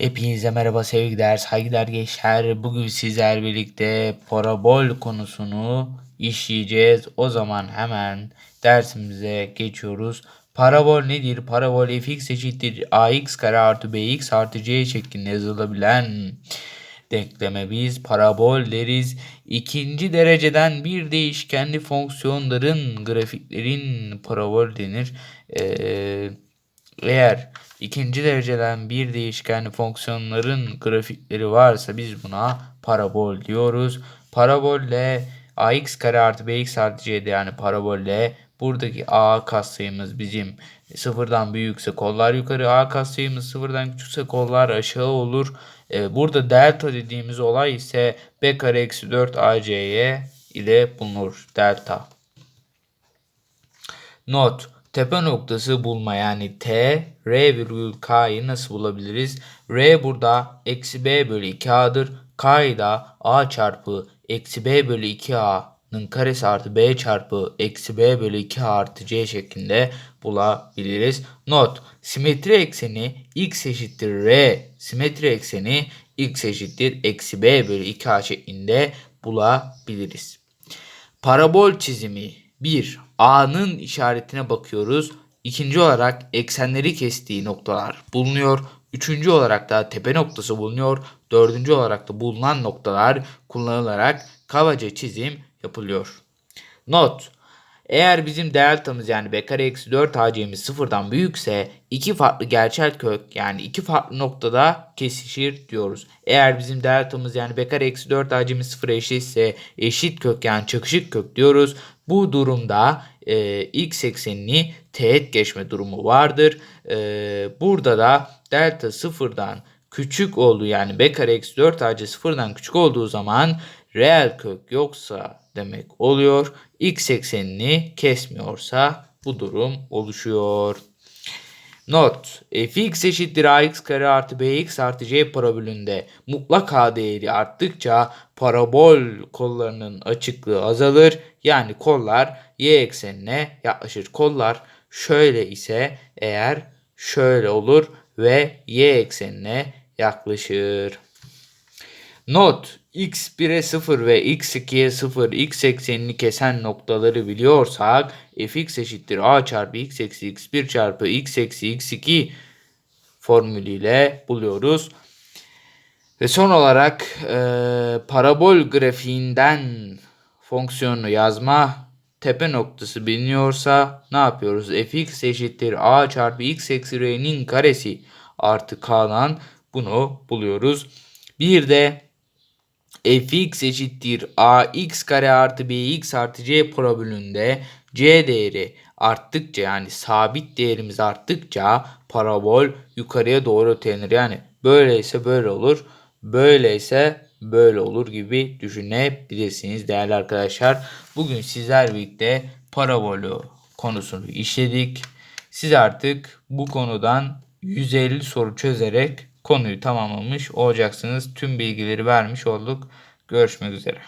Hepinize merhaba sevgiler, saygılar gençler. Bugün sizler birlikte parabol konusunu işleyeceğiz. O zaman hemen dersimize geçiyoruz. Parabol nedir? Parabol fx eşittir ax kare artı bx artı c şeklinde yazılabilen denkleme biz parabol deriz. İkinci dereceden bir değişkenli fonksiyonların grafiklerin parabol denir. Ee, eğer ikinci dereceden bir değişkenli fonksiyonların grafikleri varsa biz buna parabol diyoruz. Parabolle ax kare artı bx artı c'de yani parabolle buradaki a katsayımız bizim sıfırdan büyükse kollar yukarı a katsayımız sıfırdan küçükse kollar aşağı olur. Ee, burada delta dediğimiz olay ise b kare eksi 4 ac'ye ile bulunur delta. Not tepe noktası bulma yani T, R virgül K'yı nasıl bulabiliriz? R burada eksi B bölü 2A'dır. K'yı da A çarpı eksi B bölü 2A'nın karesi artı B çarpı eksi B bölü 2A artı C şeklinde bulabiliriz. Not simetri ekseni x eşittir R simetri ekseni x eşittir eksi B bölü 2A şeklinde bulabiliriz. Parabol çizimi 1. A'nın işaretine bakıyoruz. İkinci olarak eksenleri kestiği noktalar bulunuyor. Üçüncü olarak da tepe noktası bulunuyor. Dördüncü olarak da bulunan noktalar kullanılarak kabaca çizim yapılıyor. Not. Eğer bizim deltamız yani b kare eksi 4 ac'miz sıfırdan büyükse iki farklı gerçel kök yani iki farklı noktada kesişir diyoruz. Eğer bizim deltamız yani b kare eksi 4 ac'miz sıfıra eşitse eşit kök yani çakışık kök diyoruz. Bu durumda e, x eksenini teğet geçme durumu vardır. E, burada da delta sıfırdan küçük olduğu yani b kare eksi 4 ac sıfırdan küçük olduğu zaman reel kök yoksa demek oluyor. X eksenini kesmiyorsa bu durum oluşuyor. Not. fx eşittir ax kare artı bx artı c parabolünde mutlak a değeri arttıkça parabol kollarının açıklığı azalır. Yani kollar y eksenine yaklaşır. Kollar şöyle ise eğer şöyle olur ve y eksenine yaklaşır. Not x1'e 0 ve x2'ye 0 x eksenini kesen noktaları biliyorsak fx eşittir a çarpı x eksi x1 çarpı x eksi x2 formülüyle buluyoruz. Ve son olarak e, parabol grafiğinden fonksiyonu yazma tepe noktası biliniyorsa ne yapıyoruz? fx eşittir a çarpı x eksi r'nin karesi artı k'dan bunu buluyoruz. Bir de fx eşittir ax kare artı bx artı c parabolünde c değeri arttıkça yani sabit değerimiz arttıkça parabol yukarıya doğru ötelenir. Yani böyleyse böyle olur. Böyleyse böyle olur gibi düşünebilirsiniz değerli arkadaşlar. Bugün sizler birlikte parabolü konusunu işledik. Siz artık bu konudan 150 soru çözerek konuyu tamamlamış olacaksınız. Tüm bilgileri vermiş olduk. Görüşmek üzere.